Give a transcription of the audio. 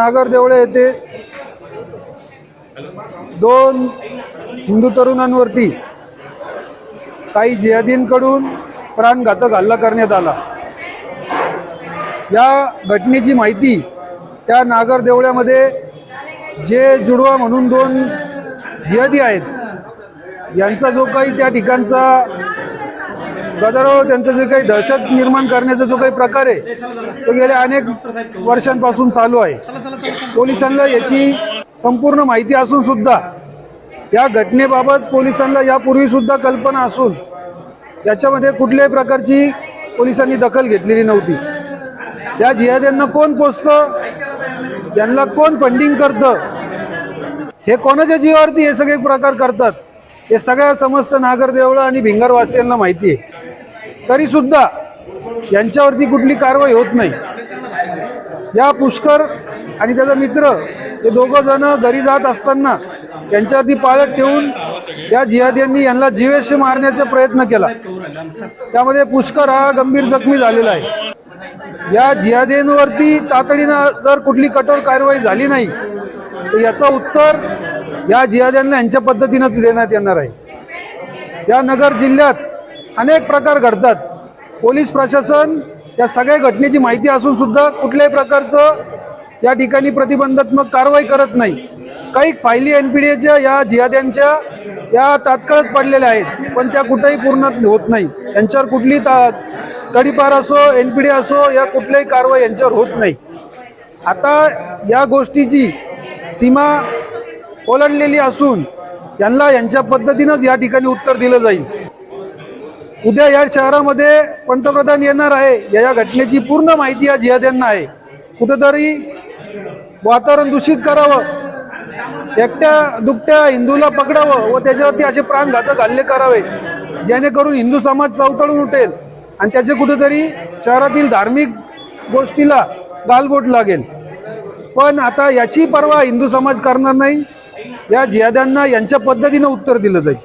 नागर देवळे येथे दोन हिंदू तरुणांवरती काही जिहादींकडून प्राणघातक हल्ला करण्यात आला. या घटनेची माहिती त्या नागर देवळ्यामध्ये जे जुडवा म्हणून दोन जिहादी आहेत यांचा जो काही त्या ठिकाणचा गदारोळ त्यांचं जे काही दहशत निर्माण करण्याचा जो काही प्रकार आहे तो गेल्या अनेक वर्षांपासून चालू आहे. पोलिसांना याची संपूर्ण माहिती असून सुद्धा या घटनेबाबत पोलिसांना यापूर्वी सुद्धा कल्पना असून याच्यामध्ये कुठल्याही प्रकारची पोलिसांनी दखल घेतलेली नव्हती. या जिहाद्यांना कोण पोचतं यांना कोण फंडिंग करतं? हे कोणाच्या जीवावरती हे सगळे प्रकार करतात? हे सगळ्या समस्त नागरदेवळं आणि भिंगरवासियांना माहिती आहे. तरी सुद्धा यांच्यावरती कुठली कारवाई होत नाही. या पुष्कर आणि त्याचा मित्र हे दोघं जण घरी जात असताना त्यांच्यावरती पाळत ठेवून या जिहाद्यांनी यांना जीवेश मारण्याचा प्रयत्न केला. त्यामध्ये पुष्कर हा गंभीर जखमी झालेला आहे. या जिहाद्यांवरती तातडीनं जर कुठली कठोर कारवाई झाली नाही तर याचं उत्तर या जिहाद्यांना यांच्या पद्धतीनंच देण्यात येणार आहे. या नगर जिल्ह्यात अनेक प्रकार घडतात. पोलीस प्रशासन या सगळ्या घटनेची माहिती असून सुद्धा कुठल्याही प्रकारचं या ठिकाणी प्रतिबंधात्मक कारवाई करत नाही. काही फायली एन पी डी या जिहाद्यांच्या या तात्काळच पडलेल्या आहेत पण त्या कुठेही पूर्ण होत नाही. यांच्यावर कुठली ता तडीपार असो एन पी डी असो या कुठल्याही कारवाई यांच्यावर होत नाही. आता या गोष्टीची सीमा ओलांडलेली असून यांना यांच्या पद्धतीनंच या ठिकाणी उत्तर दिलं जाईल. उद्या या शहरामध्ये पंतप्रधान येणार आहे. या या घटनेची पूर्ण माहिती या जिहाद्यांना आहे. कुठंतरी वातावरण दूषित करावं. एकट्या दुकट्या हिंदूला पकडावं व त्याच्यावरती असे प्राणघातक हल्ले करावे जेणेकरून हिंदू समाज चवतळून उठेल आणि त्याचे कुठेतरी शहरातील धार्मिक गोष्टीला गालबोट लागेल. पण आता याची पर्वा हिंदू समाज करणार नाही. या जिहाद्यांना यांच्या पद्धतीनं उत्तर दिलं जाईल.